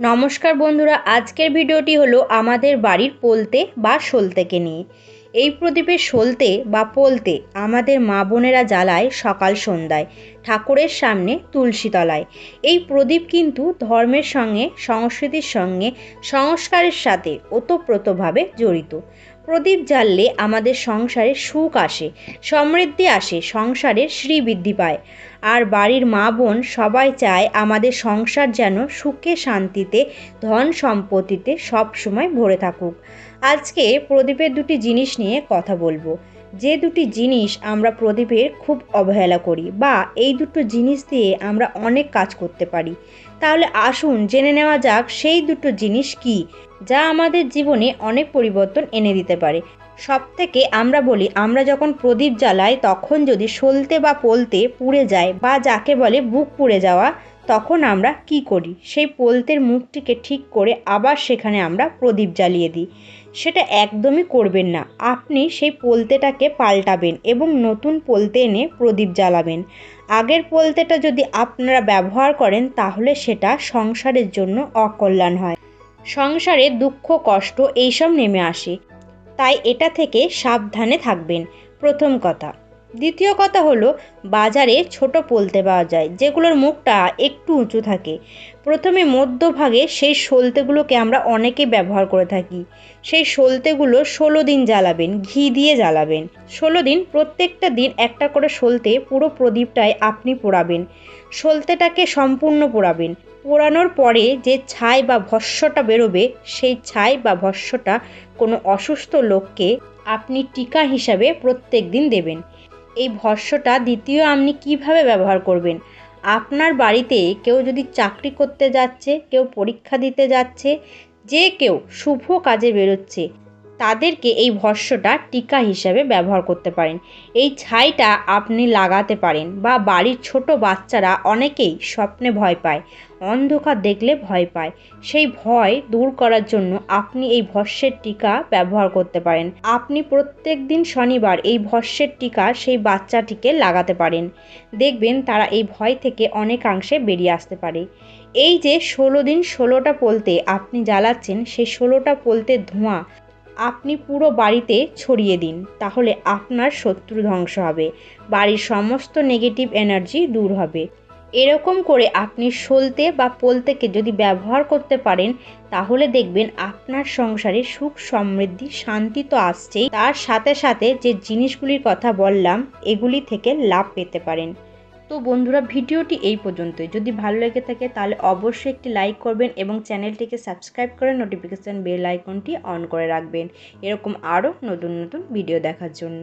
নমস্কার বন্ধুরা, আজকের ভিডিওটি হলো আমাদের বাড়ির পোলতে বা সলতেকে নিয়ে। এই প্রদীপের সলতে বা পোলতে আমাদের মা বোনেরা জ্বালায় সকাল সন্ধ্যায়, ঠাকুরের সামনে তুলসীতলায় এই প্রদীপ কিন্তু ধর্মের সঙ্গে, সংস্কৃতির সঙ্গে, সংস্কারের সাথে ওতপ্রোতভাবে জড়িত। প্রদীপ জ্বাললে আমাদের সংসারে সুখ আসে, সমৃদ্ধি আসে, সংসারের শ্রীবৃদ্ধি পায়। আর বাড়ির মা বোন সবাই চায় আমাদের সংসার যেন সুখে শান্তিতে, ধন সম্পত্তিতে সবসময় ভরে থাকুক। আজকে প্রদীপের দুটি জিনিস নিয়ে কথা বলব। যে দুটি জিনিস আমরা প্রদীপের খুব অবহেলা করি বা এই দুটো জিনিস দিয়ে আমরা অনেক কাজ করতে পারি, তাহলে আসুন জেনে নেওয়া যাক সেই দুটো জিনিস কি যা আমাদের জীবনে অনেক পরিবর্তন এনে দিতে পারে। সব থেকে আমরা বলি, আমরা যখন প্রদীপ জ্বালাই তখন যদি সলতে বা পলতে পুড়ে যায় বা যাকে বলে বুক পুড়ে যাওয়া তখন আমরা কি করি? সেই পোলতের মুখটিকে ঠিক করে আবার সেখানে আমরা প্রদীপ জ্বালিয়ে দিই। সেটা একদমই করবেন না। আপনি সেই পোলতেটাকে পাল্টাবেন এবং নতুন পোলতে এনে প্রদীপ জ্বালাবেন। আগের পোলতেটা যদি আপনারা ব্যবহার করেন, তাহলে সেটা সংসারের জন্য অকল্যাণ হয়। সংসারে দুঃখ, কষ্ট এইসব নেমে আসে। তাই এটা থেকে সাবধানে থাকবেন। প্রথম কথা। দ্বিতীয় কথা হলো, বাজারে ছোট পোলতে পাওয়া যায়, যেগুলোর মুখটা একটু উঁচু থাকে। প্রথমে মধ্যভাগে সেই সলতেগুলোকে আমরা অনেকে ব্যবহার করে থাকি। সেই সলতেগুলো ষোলো দিন জ্বালাবেন, ঘি দিয়ে জ্বালাবেন। ষোলো দিন, প্রত্যেকটা দিন একটা করে সলতে পুরো প্রদীপটায় আপনি পোড়াবেন। সলতেটাকে সম্পূর্ণ পোড়াবেন। পোড়ানোর পরে যে ছাই বা ভস্যটা বেরোবে, সেই ছাই বা ভস্যটা কোনো অসুস্থ লোককে আপনি টিকা হিসাবে প্রত্যেক দিন দেবেন। এই ভস্যটা দ্বিতীয় আপনি কীভাবে ব্যবহার করবেন? আপনার বাড়িতে কেউ যদি চাকরি করতে যাচ্ছে, কেউ পরীক্ষা দিতে যাচ্ছে, যে কেউ শুভ কাজে বেরোচ্ছে তাদেরকে এই ভস্যটা টিকা হিসাবে ব্যবহার করতে পারেন। এই ছাইটা আপনি লাগাতে পারেন বা বাড়ির ছোট বাচ্চারা অনেকেই স্বপ্নে ভয় পায়, অন্ধকার দেখলে ভয় পায়। সেই ভয় দূর করার জন্য আপনি এই ভস্যের টিকা ব্যবহার করতে পারেন। আপনি প্রত্যেক দিন শনিবার এই ভস্যের টিকা সেই বাচ্চাটিকে লাগাতে পারেন। দেখবেন তারা এই ভয় থেকে অনেকাংশে বেরিয়ে আসতে পারে। এই যে ষোলো দিন ষোলোটা পোলতে আপনি জ্বালাচ্ছেন, সেই ষোলোটা পোলতে ধোঁয়া আপনি পুরো বাড়িতে ছড়িয়ে দিন, তাহলে আপনার শত্রু ধ্বংস হবে, বাড়ির সমস্ত নেগেটিভ এনার্জি দূর হবে। এরকম করে আপনি সলতে বা পোলতেকে যদি ব্যবহার করতে পারেন, তাহলে দেখবেন আপনার সংসারে সুখ সমৃদ্ধি, শান্তি তো আসছেই। তার সাথে সাথে যে জিনিসগুলির কথা বললাম, এগুলি থেকে লাভ পেতে পারেন। তো বন্ধুরা, ভিডিওটি এই পর্যন্তই। যদি ভালো লেগে থাকে, তাহলে অবশ্যই একটি লাইক করবেন এবং চ্যানেলটিকে সাবস্ক্রাইব করে নোটিফিকেশান বেল আইকনটি অন করে রাখবেন। এরকম আরও নতুন নতুন ভিডিও দেখার জন্য।